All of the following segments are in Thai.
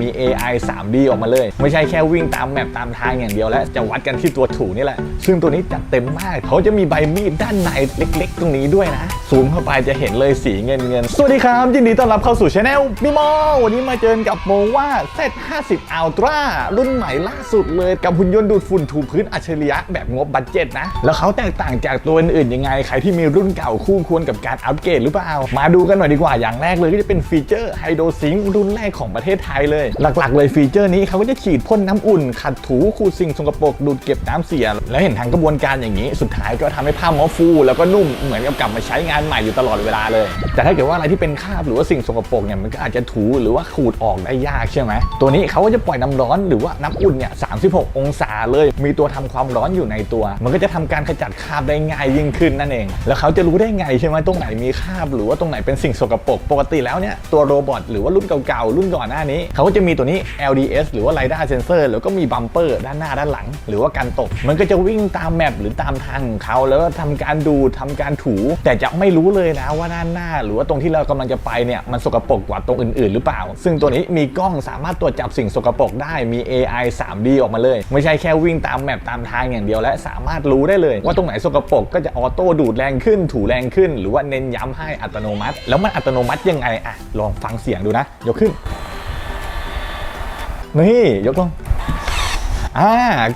มี AI 3D ออกมาเลย ไม่ใช่แค่วิ่งตามแมปตามทางอย่างเดียวแล้ว จะวัดกันที่ตัวถูนี่แหละ ซึ่งตัวนี้จัดเต็มมาก เขาจะมีใบมีดด้านในเล็ก ๆ ตรงนี้ด้วยนะ ซูมเข้าไปจะเห็นเลยสีเงินเงินๆสวัสดีครับยินดีต้อนรับเข้าสู่ช anel มิโมวันนี้มาเจอกับโมว่า Z50 Ultra รุ่นใหม่ล่าสุดเลยกับหุ่นยนต์ดูดฝุ่นถูพื้นอัจฉริยะแบบงบบัตเจ็ตนะ แล้วเขาแตกต่างจากตัวอื่นๆยังไง ใครที่มีรุ่นเก่าคู่ควรกับการอัปเกรดหรือเปล่า มาดูกันหน่อยดีกว่า อย่างแรกเลยก็จะเป็นฟีเจอร์ไฮโดรซิงรุ่นแรกของประเทศไทยเลยหลักๆ เลยฟีเจอร์นี้เขาก็จะฉีดพ่นน้ำอุ่น ขัดถูขูดสิ่งสกปรกดูดเก็บน้ำเสีย แล้วเห็นทางกระบวนการอย่างนี้ สุดท้ายก็ทำให้ผ้ามอฟู แล้วก็นุ่มเหมือนกับกลับมาใช้งานใหม่อยู่ตลอดเวลาเลย แต่ถ้าเกิดว่าอะไรที่เป็นคราบหรือว่าสิ่งสกปรกเนี่ยมันก็อาจจะถูหรือว่าขูดออกได้ยากใช่ไหมตัวนี้เขาก็จะปล่อยน้ำร้อนหรือว่าน้ำอุ่นเนี่ย36 องศาเลย มีตัวทำความร้อนอยู่ในตัว มันก็จะทำการขจัดคราบได้ง่ายยิ่งขึ้นนั่นเอง แล้วเขาจะรู้ได้ไงใช่ไหมตรงไหนมีคราบหรือว่าตรงไหนเป็นสิ่งสกปรกปกติแล้วเนี่ยตัวโรบอทหรือว่ารุ่นเก่าๆรุ่นก่อนหน้านี้เขาก็จะมีตัวนี้ LDS หรือว่า LiDAR Sensor แล้วก็มีบัมเปอร์ด้านหน้าด้านหลัง หรือว่าการตก มันก็จะวิ่งตามแมปหรือตามทางของเขาแล้วก็ทำการดูทำการถู แต่จะไม่รู้เลยนะว่าด้านหน้า หรือว่าตรงที่เรากำลังจะไปเนี่ยมันสกปรกกว่าตรงอื่น ๆ หรือเปล่า ซึ่งตัวนี้มีกล้องสามารถตรวจจับสิ่งสกปรกได้มี AI 3D ออกมาเลย ไม่ใช่แค่วิ่งตามแมปตามทางอย่างเดียวและสามารถรู้ได้เลย ว่าตรงไหนสกปรกก็จะออโต้ดูดแรงขึ้น ถูแรงขึ้น หรือว่าเน้นย้ำให้อัตโนมัติ แล้วมันอัตโนมัติยังไงอะลองฟังเสียงดูนะยกขึ้น นี่ยกลง อ่า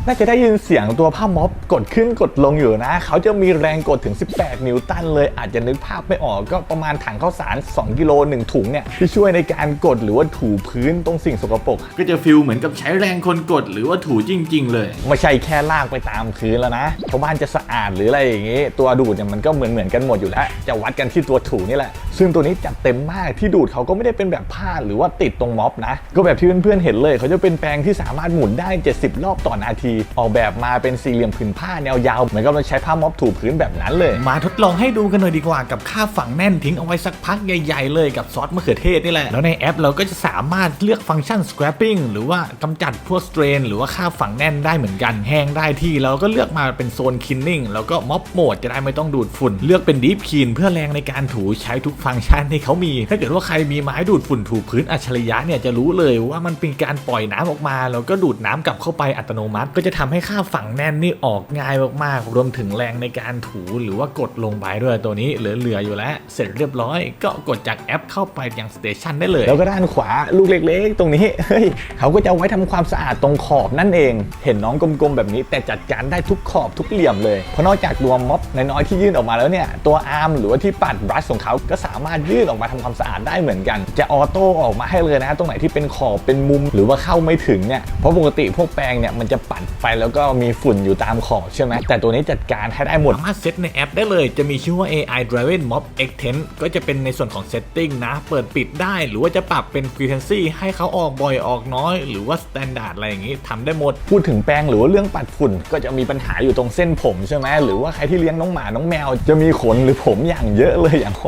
น่าจะได้ยินเสียงตัวผ้าม็อบกดขึ้นกดลงอยู่นะ เขาจะมีแรงกดถึง 18 นิวตันเลยอาจจะนึกภาพไม่ออกก็ประมาณถังข้าวสาร 2 กิโล 1 ถุงเนี่ย ที่ช่วยในการกดหรือว่าถูพื้นตรงสิ่งสกปรกก็จะฟิลเหมือนกับใช้แรงคนกดหรือว่าถูจริง ๆ เลย ไม่ใช่แค่ลากไปตามพื้นแล้วนะเพราะบ้านจะสะอาดหรืออะไรอย่างงี้ ตัวดูดเนี่ยมันก็เหมือนเหมือนๆกันหมดอยู่แล้ว จะวัดกันที่ตัวถูนี่แหละ ซึ่งตัวนี้จัดเต็มมากที่ดูดเขาก็ไม่ได้เป็นแบบผ้าหรือว่าติดตรงม็อบนะ ก็แบบที่เพื่อนๆเห็นเลย เขาจะเป็นแปรงที่สามารถหมุนได้ 70รอบต่อนาที ออกแบบมาเป็นสี่เหลี่ยมผืนผ้าแนวยาวเหมือนกับเราใช้ผ้าม็อบถูพื้นแบบนั้นเลย มาทดลองให้ดูกันหน่อยดีกว่ากับค่าฝังแน่นทิ้งเอาไว้สักพักใหญ่ ๆ เลยกับซอสมะเขือเทศนี่แหละแล้วในแอปเราก็จะสามารถเลือกฟังก์ชัน scrapping หรือว่ากำจัดพวก strain หรือว่าค่าฝังแน่นได้เหมือนกันแห้งได้ที่เราก็เลือกมาเป็นโซน cleaning แล้วก็ม็อบโหมดจะได้ไม่ต้องดูดฝุ่น เลือกเป็น deep clean เพื่อแรงในการถูใช้ทุกฟังก์ชันที่เขามี ถ้าเกิดว่าใครมีไม้ดูดฝุ่นถูพื้นอัจฉริยะเนี่ยจะรู้เลยว่ามันเป็นการปล่อยน้ำออกมาแล้วก็ดูดน้ำกลับเข้าไปอัตโนมัติ ก็จะทำให้ค่าฝังแน่นนี่ออกง่ายมากๆ รวมถึงแรงในการถูหรือว่ากดลงไปด้วยตัวนี้เหลือๆอยู่แล้ว เสร็จเรียบร้อย ก็กดจากแอปเข้าไปยังสเตชันได้เลย แล้วก็ด้านขวาลูกเล็ก ๆ ตรงนี้เฮ้ยเขาก็จะไว้ทำความสะอาดตรงขอบนั่นเอง เห็นน้องกลมๆแบบนี้ แต่จัดการได้ทุกขอบทุกเหลี่ยมเลยเพราะนอกจากตัวม็อบน้อยๆที่ยื่นออกมาแล้วเนี่ยตัวอาร์มหรือว่าที่ปัดบรัชของเขาก็สามารถยื่นออกมาทำความสะอาดได้เหมือนกัน จะออโต้ออกมาให้เลยนะตรงไหนที่เป็นขอบเป็นมุมหรือว่าเข้าไม่ถึงเนี่ยเพราะปกติพวกแปรงเนี่ยมันจะปัดไปแล้วก็มีฝุ่นอยู่ตามขอบใช่ไหมแต่ตัวนี้จัดการให้ได้หมดสามารถเซตในแอปได้เลยจะมีชื่อว่า AI Driven Mob Extend ก็จะเป็นในส่วนของ Setting นะ เปิดปิดได้หรือว่าจะปรับเป็น Frequency ให้เขาออกบ่อยออกน้อย หรือว่า Standard อะไรอย่างนี้ทำได้หมด พูดถึงแปรงหรือว่าเรื่องปัดฝุ่นก็จะมีปัญหาอยู่ตรงเส้นผมใช่ไหมหรือว่าใครที่เลี้ยงน้องหมาน้องแมว จะมีขนหรือผมอย่างเยอะเลยอย่างโห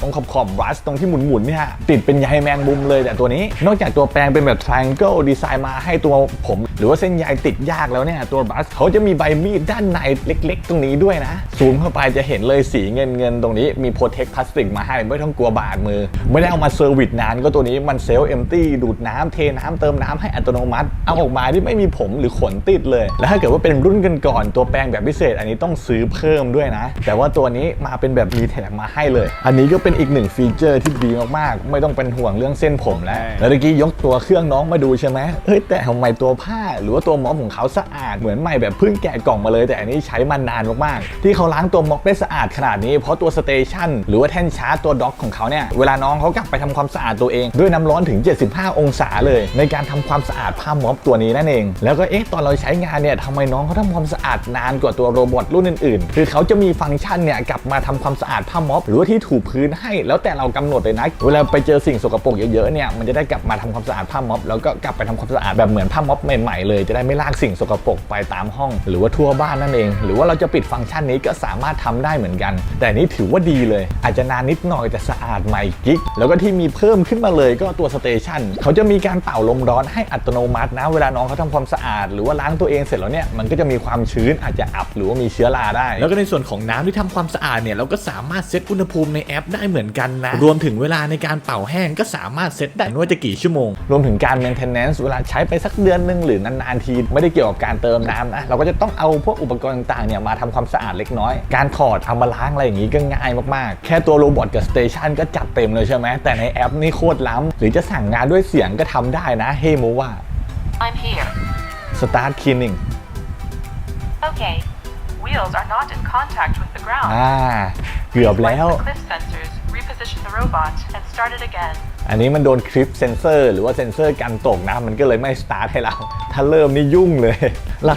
ตรงขอบขอบบรัชตรงที่หมุนๆเนี่ยติดเป็นใยแมงมุมเลยแต่ตัวนี้ นอกจากตัวแปรงเป็นแบบ triangle ดีไซน์มาให้ตัวผม หรือว่าเส้นใยติดยากแล้วเนี่ยตัวบรัชเขาจะมีใบมีดด้านในเล็ก ๆ ตรงนี้ด้วยนะซูมเข้าไปจะเห็นเลยสีเงินเงินๆตรงนี้มีโปรเทคพลาสติกมาให้ไม่ต้องกลัวบาดมือ ไม่ได้เอามาเซอร์วิสนานก็ตัวนี้มันเซลล์เอมตี้ดูดน้ำเทน้ำเติมน้ำให้อัตโนมัติ เอาออกมาที่ไม่มีผมหรือขนติดเลย แล้วถ้าเกิดว่าเป็นรุ่นกันก่อนตัวแปรงแบบพิเศษ อันนี้ต้องซื้อเพิ่มด้วยนะ แต่ว่าตัวนี้มาเป็นแบบมีแถมมาให้เลย อันนี้ก็เป็นอีกหนึ่งฟีเจอร์ที่ดีมากๆ ไม่ต้องเป็นห่วงเรื่องเส้นผมแล้วแล้วเมื่อกี้ยกตัวเครื่องน้องมาดูใช่ไหมเอ้ยแต่ทำไมตัวผ้าหรือว่าตัวม็อบของเขาสะอาดเหมือนใหม่แบบเพิ่งแกะกล่องมาเลย แต่อันนี้ใช้มานานมากๆ ที่เขาล้างตัวม็อบได้สะอาดขนาดนี้เพราะตัวสเตชันหรือว่าแท่นชาร์จตัวด็อกของเขาเนี่ยเวลาน้องเขากลับไปทำความสะอาดตัวเอง ด้วยน้ำร้อนถึง 75 องศาเลย ในการทำความสะอาดผ้าม็อบตัวนี้นั่นเอง แล้วก็เอ๊ะตอนเราใช้งานเนี่ยทำไมน้องเขาทำความสะอาดนานกว่าตัวโรบอทรุ่นอื่นๆ คือเขาจะมีฟังก์ชันเนี่ยกลับมาทำความสะอาดผ้าม็อบหรือว่าที่ถูพื้นให้แล้วแต่เรากำหนดเลยนะเวลาไปเจอสิ่งสกปรกเยอะๆเนี่ยมันจะได้กลับมาทำความสะอาดผ้าม็อบแล้วก็กลับไปทำความสะอาดแบบเหมือนผ้าม็อบใหม่ๆเลยจะจะได้ไม่ลากสิ่งสกปรกไปตามห้อง หรือว่าทั่วบ้านนั่นเอง หรือว่าเราจะปิดฟังก์ชันนี้ก็สามารถทำได้เหมือนกัน แต่นี่ถือว่าดีเลย อาจจะนานนิดหน่อยแต่สะอาดใหม่กิ๊กแล้วก็ที่มีเพิ่มขึ้นมาเลยก็ตัวสเตชันเขาจะมีการเป่าลมร้อนให้อัตโนมัตินะเวลาน้องเขาทำความสะอาด หรือว่าล้างตัวเองเสร็จแล้วเนี่ยมันก็จะมีความชื้นอาจจะอับหรือว่ามีเชื้อราได้ แล้วก็ในส่วนของน้ำที่ทำความสะอาดเนี่ยเราก็สามารถเซตอุณหภูมิในแอปได้เหมือนกันนะรวมถึงเวลาในการเป่าแห้งก็สามารถเซตได้ไม่ว่าจะกี่ชั่วโมง รวมถึงการ maintenance เวลาใช้ไปสักเดือนหนึ่งหรือนานๆทีไม่ได้เกี่ยวกับการเติมน้ำนะเราก็จะต้องเอาพวกอุปกรณ์ต่างๆเนี่ยมาทำความสะอาดเล็กน้อย การถอดเอามาล้างอะไรอย่างนี้ก็ง่ายมากๆ แค่ตัวโรบอทกับสเตชันก็จัดเต็มเลยใช่ไหมแต่ในแอปนี่โคตรล้ำหรือจะสั่งงานด้วยเสียงก็ทำได้นะเฮ้โมว่า I'm here. start cleaning Okay. Wheels are not in contact with the ground. อ่าเกือบ Wipe แล้ว repositioned the robot, and started again. อันนี้มันโดนคลิปเซนเซอร์หรือว่าเซนเซอร์กันตกนะ มันก็เลยไม่สตาร์ทให้เรา ถ้าเริ่มนี่ยุ่งเลย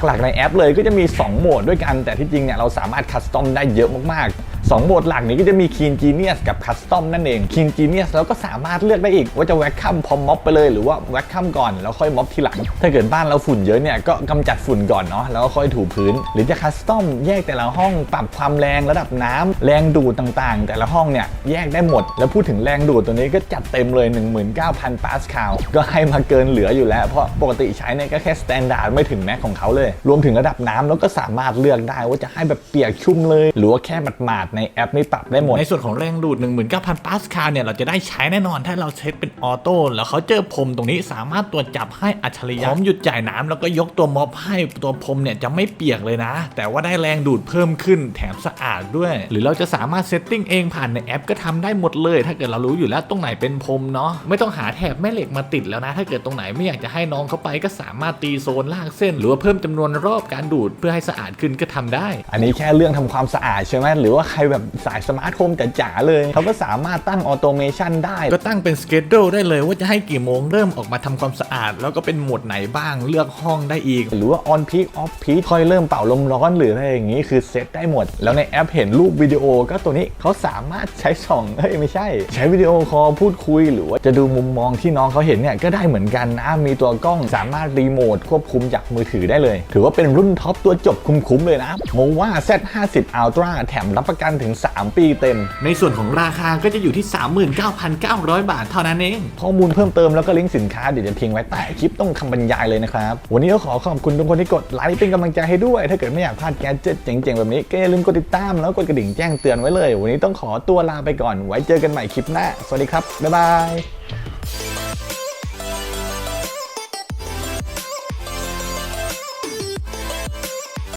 หลักๆในแอปเลยก็จะมี 2 โหมดด้วยกัน แต่ที่จริงเนี่ยเราสามารถคัสตอมได้เยอะมากๆ 2โหมดหลักนี้ก็จะมี Clean Genius กับ Custom นั่นเอง Clean Genius เราก็สามารถเลือกได้อีก ว่าจะแวคคัมพร้อมม็อบไปเลยหรือว่าแวคคัมก่อนแล้วค่อยม็อบทีหลัง ถ้าเกิดบ้านเราฝุ่นเยอะเนี่ยก็กำจัดฝุ่นก่อนเนาะแล้วก็ค่อยถูพื้น หรือจะคัสตอมแยกแต่ละห้องปรับความแรงระดับน้ำแรงดูดต่างๆ แต่ละห้องเนี่ยแยกได้หมด แล้วพูดถึงแรงดูดตัวนี้ก็จัดเต็มเลย 19,000ปาสคาลก็ให้มาเกินเหลืออยู่แล้ว เพราะปกติใช้เนี่ยก็แค่สแตนดาร์ดไม่ถึงแม็กของเขาเลย รวมถึงระดับน้ำแล้วก็สามารถเลือกได้ว่าจะให้แบบเปียกชุ่มเลย หรือว่าแค่หมาดในแอปนี่ปรับได้หมด ในส่วนของแรงดูด 19,000 ปาสคาลเนี่ยเราจะได้ใช้แน่นอนถ้าเราเซตเป็นออโต้แล้วเขาเจอพรมตรงนี้สามารถตรวจจับให้อัจฉริยะพร้อมหยุดจ่ายน้ำแล้วก็ยกตัวม็อบให้ตัวพรมเนี่ยจะไม่เปียกเลยนะ แต่ว่าได้แรงดูดเพิ่มขึ้นแถมสะอาดด้วย หรือเราจะสามารถเซตติ้งเองผ่านในแอปก็ทำได้หมดเลย ถ้าเกิดเรารู้อยู่แล้วตรงไหนเป็นพรมเนาะไม่ต้องหาแถบแม่เหล็กมาติดแล้วนะ ถ้าเกิดตรงไหนไม่อยากจะให้น้องเขาไปก็สามารถตีโซนลากเส้น หรือว่าเพิ่มจำนวนรอบการดูดเพื่อให้สะอาดขึ้นก็ทำได้ อันนี้แค่เรื่องทำความสะอาดใช่ไหมหรือว่าใครแบบสายสมาร์ทโฮมจ๋าๆเลยเขาก็สามารถตั้งออโตเมชันได้ก็ตั้งเป็นสเกจ u ได้เลยว่าจะให้กี่โมงเริ่มออกมาทำความสะอาด แล้วก็เป็นหมวดไหนบ้างเลือกห้องได้อีก หรือว่า on peak off peak ค่อยเริ่มเป่าลมร้อนหรืออะไรอย่างนี้คือเซตได้หมด แล้วในแอปเห็นรูปวิดีโอก็ตัวนี้เขาสามารถใช้ส่องเฮ้ยไม่ใช่ ใช้วิดีโอคอลพูดคุย หรือว่าจะดูมุมมองที่น้องเขาเห็นเนี่ยก็ได้เหมือนกันนะมีตัวกล้องสามารถรีโมทควบคุมจากมือถือได้เลย ถือว่าเป็นรุ่นท็อปตัวจบคุ้มๆเลยนะโมว่า Z50 Ultra แถมรับประกันถึง 3 ปีเต็ม ในส่วนของราคาก็จะอยู่ที่ 39,900 บาทเท่านั้นเอง ข้อมูลเพิ่มเติมแล้วก็ลิงก์สินค้าเดี๋ยวจะทิ้งไว้ใต้คลิปต้องคำบรรยายเลยนะครับ วันนี้ก็ขอขอบคุณทุกคนที่กดไลค์เป็นกำลังใจให้ด้วย ถ้าเกิดไม่อยากพลาดแกดเจ็ตเจ๋งๆแบบนี้ก็อย่าลืมกดติดตามแล้วกดกระดิ่งแจ้งเตือนไว้เลย วันนี้ต้องขอตัวลาไปก่อน ไว้เจอกันใหม่คลิปหน้า สวัสดีครับบ๊ายบาย